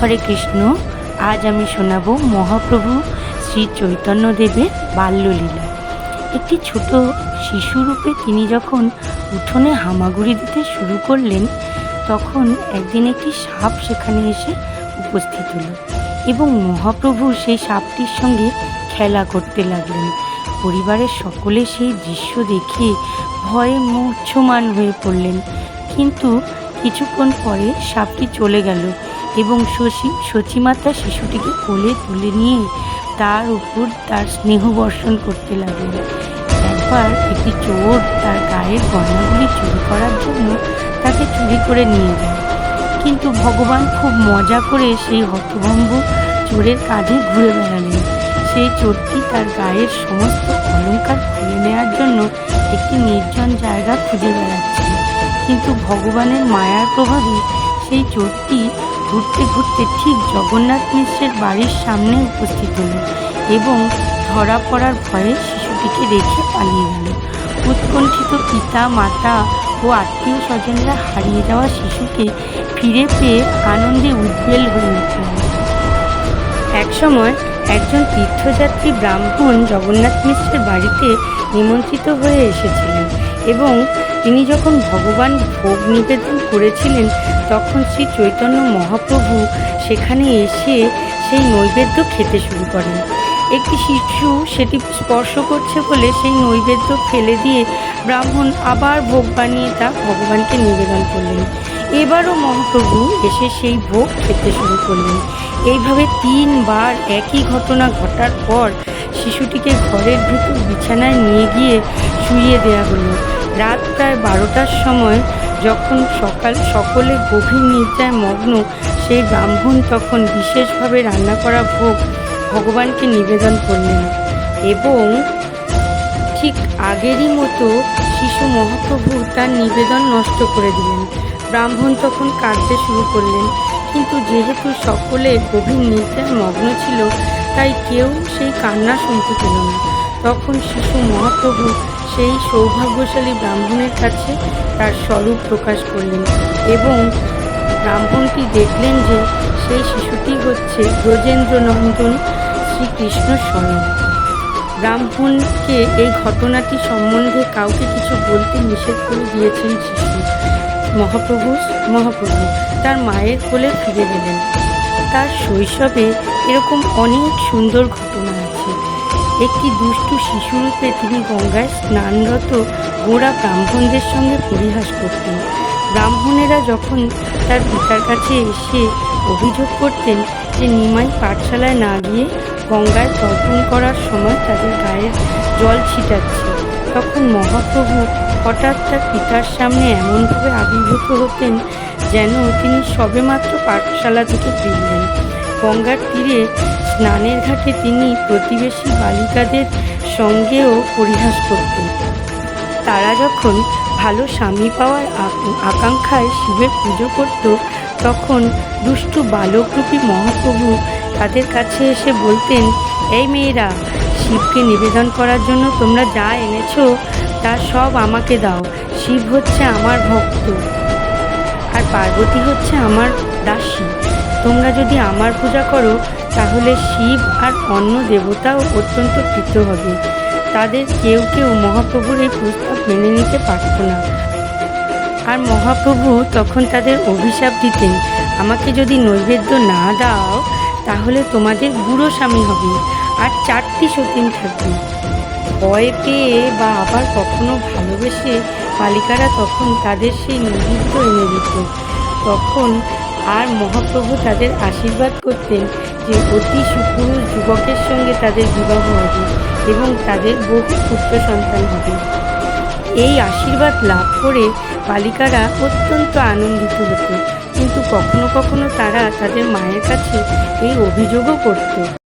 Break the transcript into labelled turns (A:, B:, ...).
A: হরে কৃষ্ণ। আজ আমি শোনাব মহাপ্রভু শ্রী চৈতন্যদেবের বাল্যলীলা। একটি ছোট শিশুরূপে তিনি যখন উঠোনে হামাগুড়ি দিতে শুরু করলেন, তখন একদিন একটি সাপ সেখানে এসে উপস্থিত হলো এবং মহাপ্রভু সেই সাপটির সঙ্গে খেলা করতে লাগলেন। পরিবারের সকলে সেই দৃশ্য দেখে ভয়ে মূর্ছমান হয়ে পড়লেন। কিন্তু কিছুক্ষণ পরে সাপটি চলে গেল এবং শশী সচিমাতা শিশুটিকে কোলে তুলে নিয়ে তার উপর তার স্নেহ বর্ষণ করতে লাগলেন। একবার একটি চোর তার গায়ের গয়নাগুলি চুরি করার জন্য তাকে চুরি করে নিয়ে যায়। কিন্তু ভগবান খুব মজা করে সেই হতভম্ব চোরের কাঁধে ঘুরে বেড়ালেন। সেই চোরটি তার গায়ের সমস্ত অলংকার খুলে নেওয়ার জন্য একটি নির্জন জায়গা খুঁজে বেড়াচ্ছিল কিন্তু ভগবানের মায়ার প্রভাবে সেই চোরটি ঘুরতে ঘুরতে ঠিক জগন্নাথ মিশ্রের বাড়ির সামনে উপস্থিত হলো এবং ধরা পড়ার ভয়ে শিশুটিকে রেখে পালিয়ে গেল। উৎকণ্ঠিত পিতা, মাতা ও আত্মীয় স্বজনরা হারিয়ে যাওয়া শিশুকে ফিরে পেয়ে আনন্দে উদ্বেল হয়ে উঠলেন। একসময় একজন তীর্থযাত্রী ব্রাহ্মণ জগন্নাথ মিশ্রের বাড়িতে নিমন্ত্রিত হয়ে এসেছিলেন এবং তিনি যখন ভগবান ভোগ নিবেদন করেছিলেন, তখন শ্রী চৈতন্য মহাপ্রভু সেখানে এসে সেই নৈবেদ্য খেতে শুরু করেন। একটি শিশু সেটি স্পর্শ করছে বলে সেই নৈবেদ্য ফেলে দিয়ে ব্রাহ্মণ আবার ভোগ বানিয়ে তা ভগবানকে নিবেদন করলেন। এবারও মহাপ্রভু এসে সেই ভোগ খেতে শুরু করলেন। এইভাবে তিনবার একই ঘটনা ঘটার পর শিশুটিকে ঘরের ভিতর বিছানায় নিয়ে গিয়ে শুইয়ে দেওয়া হলো। রাত প্রায় বারোটার সময় যখন সকাল, সকলে গভীর নিদ্রায় মগ্ন, সেই ব্রাহ্মণ তখন বিশেষভাবে রান্না করা ভোগ ভগবানকে নিবেদন করলেন এবং ঠিক আগেরই মতো শিশু মহাপ্রভু তার নিবেদন নষ্ট করে দিলেন। ব্রাহ্মণ তখন কাঁদতে শুরু করলেন, কিন্তু যেহেতু সকলে গভীর নিদ্রায় মগ্ন ছিল, তাই কেউ সেই কান্না শুনতে পেল না। তখন শিশু মহাপ্রভু সেই সৌভাগ্যশালী ব্রাহ্মণের কাছে তার স্বরূপ প্রকাশ করলেন এবং ব্রাহ্মণটি দেখলেন যে সেই শিশুটি হচ্ছে ব্রজেন্দ্র নন্দন শ্রীকৃষ্ণ স্বয়ং। ব্রাহ্মণকে এই ঘটনাটি সম্বন্ধে কাউকে কিছু বলতে নিষেধ করে দিয়েছেন শিশু। মহাপ্রভু মহাপ্রভু, তার মায়ের কোলে ফিরে গেলেন। তার শৈশবে এরকম অনেক সুন্দর ঘটনা একটি দুষ্টু শিশুরূপে তিনি গঙ্গায় স্নানরত গোড়া ব্রাহ্মণদের সঙ্গে পরিহাস করতেন। ব্রাহ্মণেরা যখন তার পিতার কাছে এসে অভিযোগ করতেন যে নিমাই পাঠশালায় না গিয়ে গঙ্গায় তর্পণ করার সময় তাদের গায়ের জল ছিটাচ্ছে, তখন মহাপ্রভু হঠাৎ তার পিতার সামনে এমনভাবে আবির্ভূত হতেন যেন তিনি সবেমাত্র পাঠশালা থেকে ফিরলেন। গঙ্গার তীরে স্নানের ঘাটে তিনি প্রতিবেশী বালিকাদের সঙ্গেও পরিহাস করতেন। তারা যখন ভালো স্বামী পাওয়ার আক- আকাঙ্ক্ষায় শিবের পুজো করত, তখন দুষ্টু বালকরূপী মহাপ্রভু তাদের কাছে এসে বলতেন, এই মেয়েরা, শিবকে নিবেদন করার জন্য তোমরা যা এনেছো, তা সব আমাকে দাও। শিব হচ্ছে আমার ভক্ত। আর পার্বতী হচ্ছে আমার দাসী। তোমরা যদি আমার পূজা করো, তাহলে শিব আর অন্য দেবতাও অত্যন্ত কৃত হবে। তাদের কেউ কেউ মহাপ্রভুর এই প্রস্তাব মেনে নিতে পারত না। আর মহাপ্রভু তখন তাদের অভিশাপ দিতেন, আমাকে যদি নৈবেদ্য না দাও, তাহলে তোমাদের বুড়ো স্বামী হবে আর চারটি সতীন থাকবে। ভয় পেয়ে বা আবার কখনো ভালোবেসে বালিকারা তখন তাদের সেই নৈবেদ্য এনে দিত। তখন আর মহাপ্রভু তাদের আশীর্বাদ করতেন যে অতি সুপুরুষ যুবকের সঙ্গে তাদের বিবাহ হবে এবং তাদের বহু পুত্র সন্তান হবে। এই আশীর্বাদ লাভ করে বালিকারা অত্যন্ত আনন্দিত হতো। কিন্তু কখনো কখনো তারা তাদের মায়ের কাছে এই অভিযোগও করত।